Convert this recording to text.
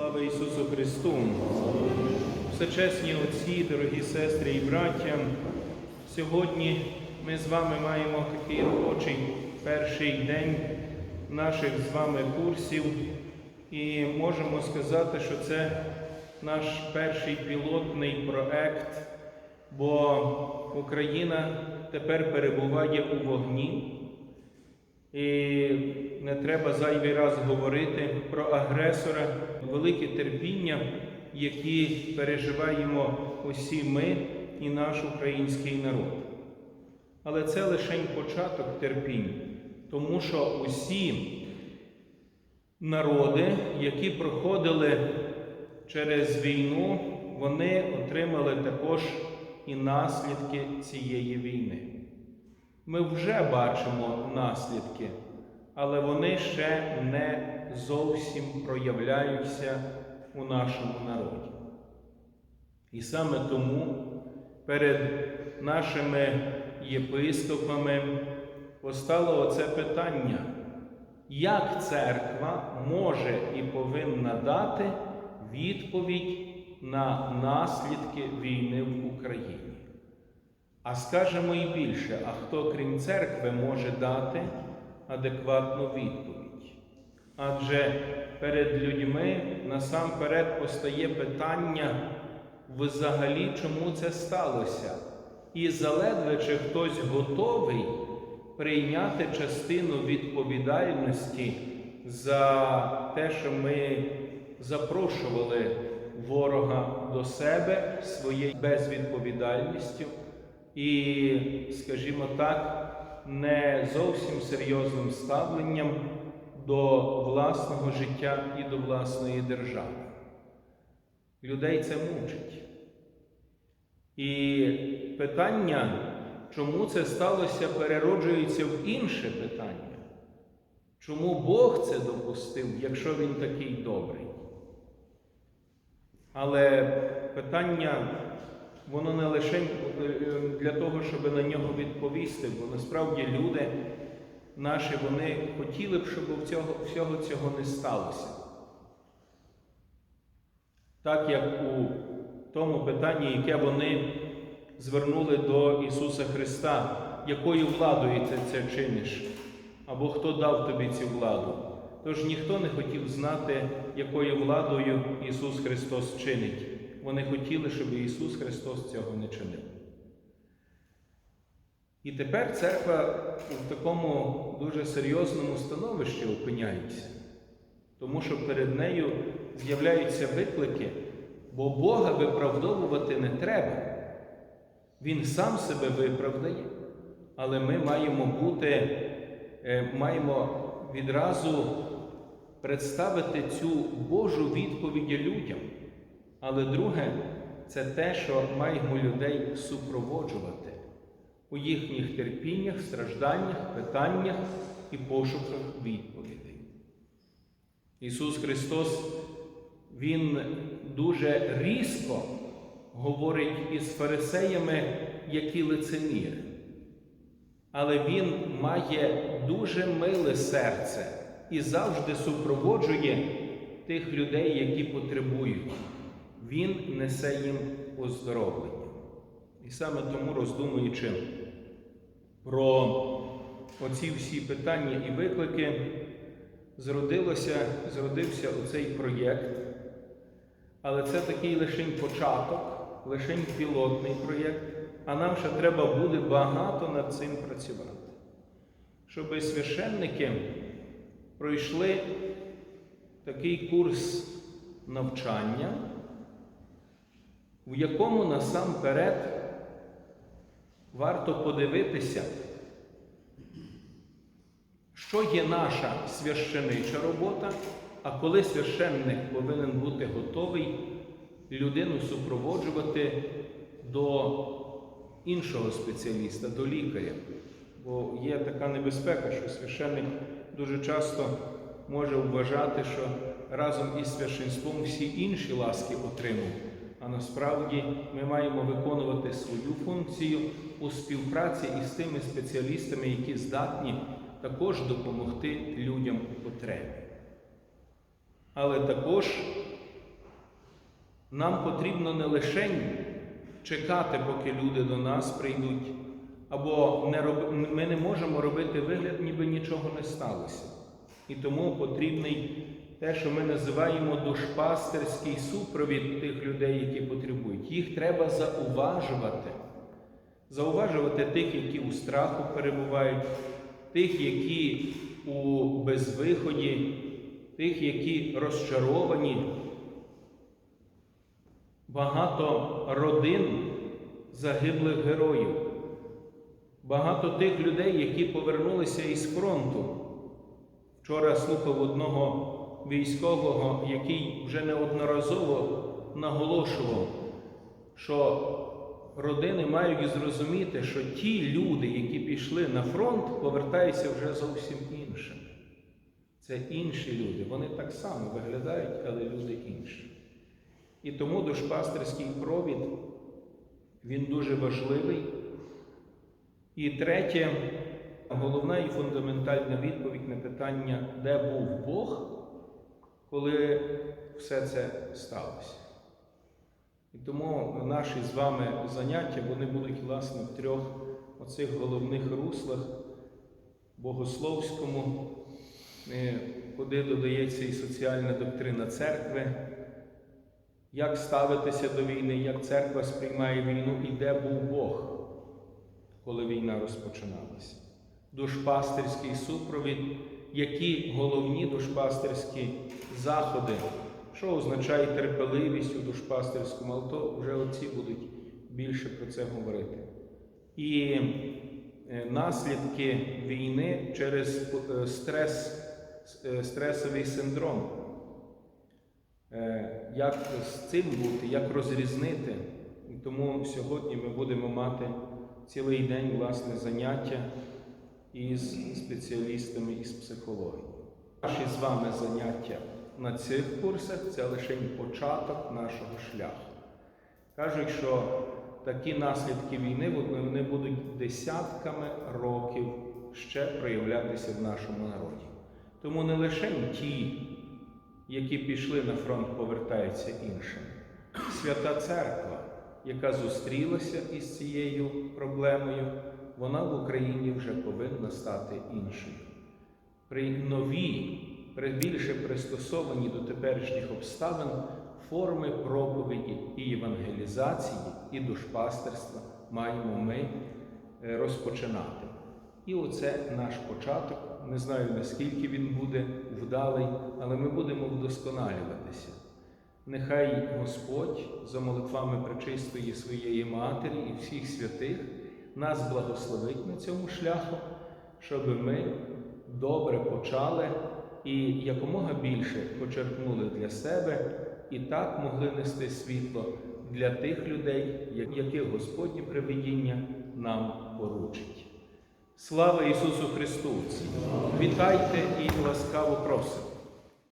Слава Ісусу Христу! Всечесні отці, дорогі сестри і браття, сьогодні ми з вами маємо такий робочий перший день наших з вами курсів, і можемо сказати, що це наш перший пілотний проект, бо Україна тепер перебуває у вогні. І не треба зайвий раз говорити про агресора, велике терпіння, які переживаємо усі ми і наш український народ. Але це лише початок терпіння, тому що усі народи, які проходили через війну, вони отримали також і наслідки цієї війни. Ми вже бачимо наслідки, але вони ще не зовсім проявляються у нашому народі. І саме тому перед нашими єпископами постало оце питання, як церква може і повинна дати відповідь на наслідки війни в Україні. А скажемо і більше, а хто крім церкви може дати адекватну відповідь? Адже перед людьми насамперед постає питання, взагалі, чому це сталося? І заледве чи хтось готовий прийняти частину відповідальності за те, що ми запрошували ворога до себе своєю безвідповідальністю і, скажімо так, не зовсім серйозним ставленням до власного життя і до власної держави. Людей це мучить. І питання, чому це сталося, перероджується в інше питання. Чому Бог це допустив, якщо Він такий добрий? Але питання воно не лише для того, щоб на нього відповісти, бо насправді люди наші вони хотіли б, щоб всього, всього цього не сталося. Так як у тому питанні, яке вони звернули до Ісуса Христа, якою владою ти це чиниш, або хто дав тобі цю владу. Тож ніхто не хотів знати, якою владою Ісус Христос чинить. Вони хотіли, щоб Ісус Христос цього не чинив. І тепер церква в такому дуже серйозному становищі опиняється, тому що перед нею з'являються виклики, бо Бога виправдовувати не треба. Він сам себе виправдає, але ми маємо бути, маємо відразу представити цю Божу відповідь людям. Але друге, це те, що маємо людей супроводжувати у їхніх терпіннях, стражданнях, питаннях і пошуках відповідей. Ісус Христос, Він дуже різко говорить із фарисеями, які лицеміри. Але Він має дуже миле серце і завжди супроводжує тих людей, які потребують. Він несе їм оздоровлення. І саме тому, роздумуючи про оці всі питання і виклики, зродилося, зродився оцей проєкт. Але це такий лишень початок, лишень пілотний проєкт, а нам ще треба буде багато над цим працювати. Щоб священники пройшли такий курс навчання в якому насамперед варто подивитися, що є наша священича робота, а коли священник повинен бути готовий людину супроводжувати до іншого спеціаліста, до лікаря. Бо є така небезпека, що священник дуже часто може вважати, що разом із священством всі інші ласки отримують. А насправді ми маємо виконувати свою функцію у співпраці із тими спеціалістами, які здатні також допомогти людям у потребі. Але також Нам потрібно не лише чекати, поки люди до нас прийдуть, або не роб... ми не можемо робити вигляд, ніби нічого не сталося. І тому потрібний те, що ми називаємо душпастерський супровід тих людей, які потребують. Їх треба зауважувати. Зауважувати тих, які у страху перебувають, тих, які у безвиході, тих, які розчаровані. Багато родин загиблих героїв, багато тих людей, які повернулися із фронту. Вчора слухав одного військового, який вже неодноразово наголошував, що родини мають зрозуміти, що ті люди, які пішли на фронт, повертаються вже зовсім іншими. Це інші люди. Вони так само виглядають, але люди інші. І тому душпастерський провід, він дуже важливий. І третє, головна і фундаментальна відповідь на питання, де був Бог, коли все це сталося. І тому наші з вами заняття вони будуть, власне, в трьох оцих головних руслах богословському, е, куди додається і соціальна доктрина церкви, як ставитися до війни, як церква сприймає війну і де був Бог, коли війна розпочиналася. Душпастерський супровід, які головні душпастерські заходи, що означає терпеливість у душпастерському, але то вже отці будуть більше про це говорити. І е, наслідки війни через е, стрес, е, стресовий синдром. Як з цим бути, як розрізнити. Тому сьогодні ми будемо мати цілий день власне заняття із спеціалістами із психології. Наші з вами заняття на цих курсах це лише початок нашого шляху. Кажуть, що такі наслідки війни вони будуть десятками років ще проявлятися в нашому народі. Тому не лише ті, які пішли на фронт, повертаються іншими. Свята Церква, яка зустрілася із цією проблемою, вона в Україні вже повинна стати іншою. При нові, при більше пристосовані до теперішніх обставин форми проповіді і евангелізації, і душпастерства маємо ми е, розпочинати. І оце наш початок. Не знаю, наскільки він буде вдалий, але ми будемо вдосконалюватися. Нехай Господь за молитвами пречистої своєї Матері і всіх святих нас благословить на цьому шляху, щоб ми добре почали і якомога більше почерпнули для себе і так могли нести світло для тих людей, яких Господнє привидіння нам поручить. Слава Ісусу Христу! Вітайте і ласкаво просимо!